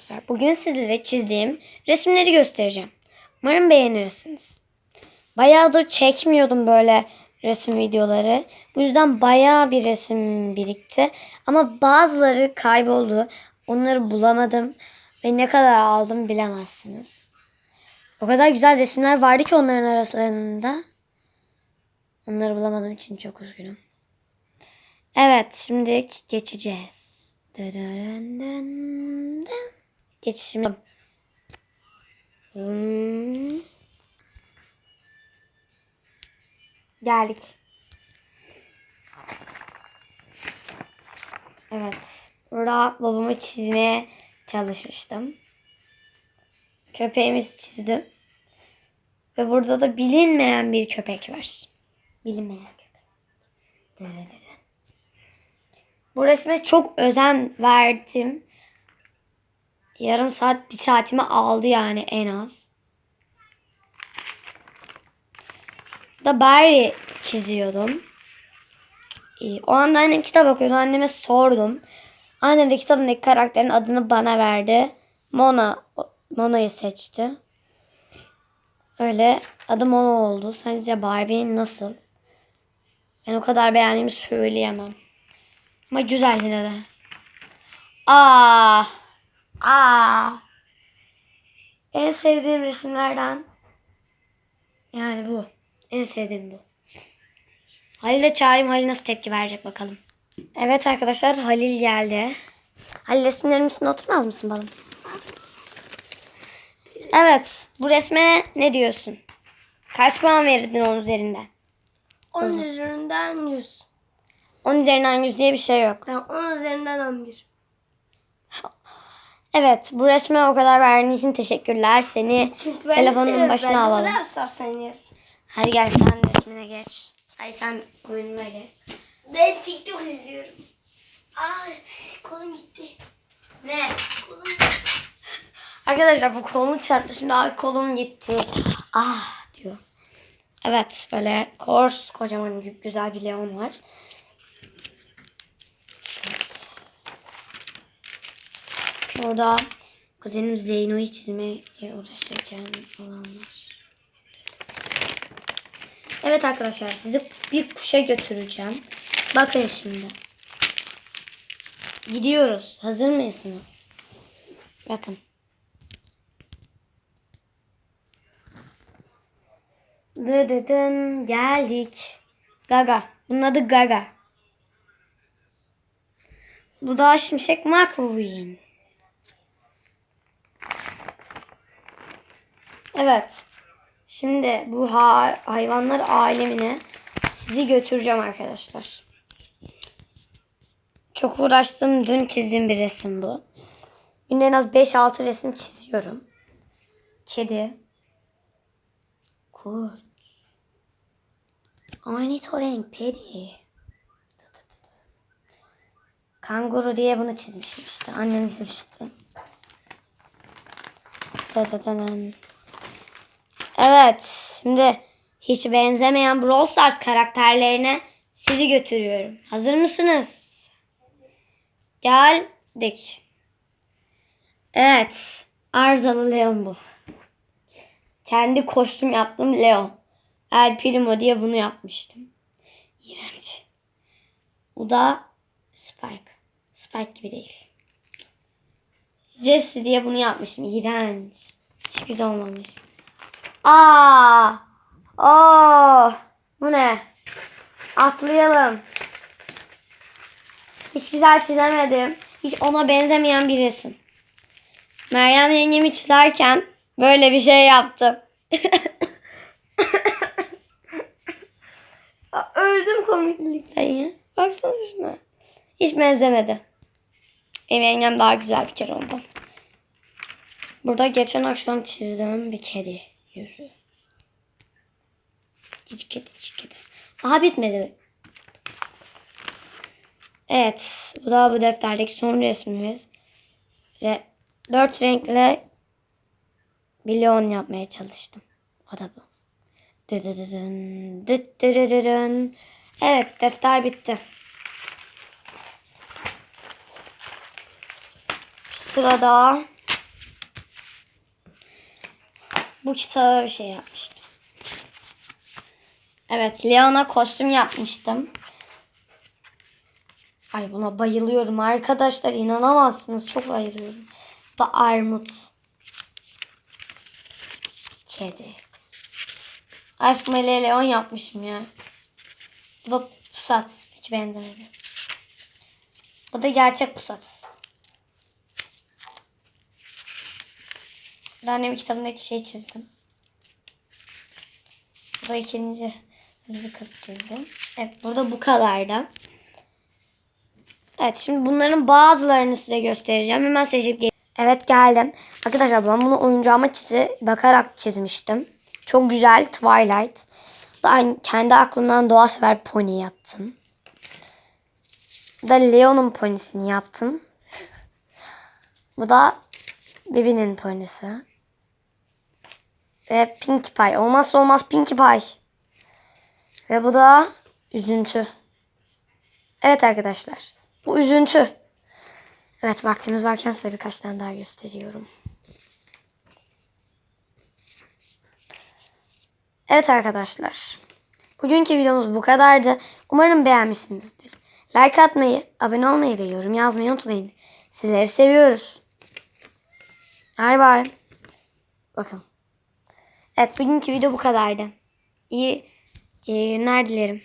arkadaşlar. Bugün sizlere çizdiğim resimleri göstereceğim. Umarım beğenirsiniz. Bayağıdır çekmiyordum böyle resim videoları. Bu yüzden bayağı bir resim birikti. Ama bazıları kayboldu. Onları bulamadım. Ve ne kadar aldım bilemezsiniz. O kadar güzel resimler vardı ki onların arasında. Onları bulamadığım için çok üzgünüm. Evet, şimdi geçeceğiz. Dırırındın. Geçişim. Hmm. Geldik. Evet. Burada babamı çizmeye çalışmıştım. Köpeğimizi çizdim. Ve burada da bilinmeyen bir köpek var. Bilinmeyen köpek. Bu resme çok özen verdim. Yarım saat, bir saatimi aldı yani en az. Da Barry çiziyordum. Ee, O anda annem kitap okuyordu. Anneme sordum. Annem de kitabındaki karakterin adını bana verdi. Mona. Mona'yı seçti. Öyle adı Mona oldu. Sence Barbie nasıl? Ben o kadar beğendiğimi söyleyemem. Ama güzel yine de. Aa. Aa. En sevdiğim resimlerden yani bu. En sevdiğim bu. Halil'e çağırayım. Halil nasıl tepki verecek bakalım. Evet arkadaşlar Halil geldi. Halil resimlerin üstüne oturmaz mısın balım? Evet. Bu resme ne diyorsun? Kaç puan verirdin onun üzerinden? 10 üzerinden 100. 10 üzerinden 100 diye bir şey yok. Tamam 10 üzerinden 11. Evet bu resme o kadar verdiğin için teşekkürler. Seni Çünkü ben telefonun başına ben alalım. Ben yerim. Hadi gel sen resmine geç. Hayır sen oyununa geç. Ben TikTok izliyorum. Ay kolum gitti. Ne? Kolum gitti. Arkadaşlar bu kolum çarptı. Şimdi abi kolum gitti. Ah diyor. Evet böyle kors kocaman gü- güzel bir leon var. Evet. Orada kuzenim Zeyno'yu çizmeye uğraşırken olanlar. Evet arkadaşlar sizi bir kuşa götüreceğim. Bakın şimdi. Gidiyoruz. Hazır mısınız? Bakın. Dıdıdın geldik. Gaga. Bunun adı Gaga. Bu da Şimşek McQueen. Evet. Şimdi bu ha- hayvanlar alemine sizi götüreceğim arkadaşlar. Çok uğraştım. Dün çizdiğim bir resim bu. Günde en az 5-6 resim çiziyorum. Kedi. Kurt. Ornitorenk pedi. Kanguru diye bunu çizmişim işte. Annem demişti. Dadadadan. Evet. Şimdi hiç benzemeyen Brawl Stars karakterlerine sizi götürüyorum. Hazır mısınız? Geldik. Evet. Arızalı Leon bu. Kendi kostüm yaptım Leon. El Primo diye bunu yapmıştım. İğrenç. Bu da Spike. Spike gibi değil. Jesse diye bunu yapmışım. İğrenç. Hiç güzel olmamış. Aa! Oo! Bu ne? Atlayalım. Hiç güzel çizemedim. Hiç ona benzemeyen bir resim. Meryem yengemi çizerken böyle bir şey yaptım. Öldüm komiklikten ya. Baksana şuna. Hiç benzemedi. Benim yengem daha güzel bir kere ondan. Burada geçen akşam çizdiğim bir kedi yüzü. Hiç kedi, hiç kedi. Daha bitmedi. Evet. Bu da bu defterdeki son resmimiz. Ve dört renkle bir leon yapmaya çalıştım. O da bu. Evet defter bitti. Sırada bu kitaba bir şey yapmıştım. Evet Leon'a kostüm yapmıştım. Ay buna bayılıyorum arkadaşlar inanamazsınız çok bayılıyorum. Bu armut. Kedi. Aşk meleği Leon yapmışım ya. Bu da pusat. Hiç benzemedi. Bu da gerçek pusat. Ben annemin kitabındaki şeyi çizdim. Bu da ikinci bir kız çizdim. Evet burada bu kadardı. Evet şimdi bunların bazılarını size göstereceğim. Hemen seçip gel- Evet geldim. Arkadaşlar ben bunu oyuncağıma çizi bakarak çizmiştim. Çok güzel Twilight. Ben kendi aklımdan doğa sever pony yaptım. Bu da Leon'un ponisini yaptım. Bu da Bibi'nin ponisi. Ve Pinkie Pie. Olmazsa olmaz Pinkie Pie. Ve bu da üzüntü. Evet arkadaşlar. Bu üzüntü. Evet vaktimiz varken size birkaç tane daha gösteriyorum. Evet arkadaşlar. Bugünkü videomuz bu kadardı. Umarım beğenmişsinizdir. Like atmayı, abone olmayı ve yorum yazmayı unutmayın. Sizleri seviyoruz. Bay bay. Bakın. Evet bugünkü video bu kadardı. İyi, iyi günler dilerim.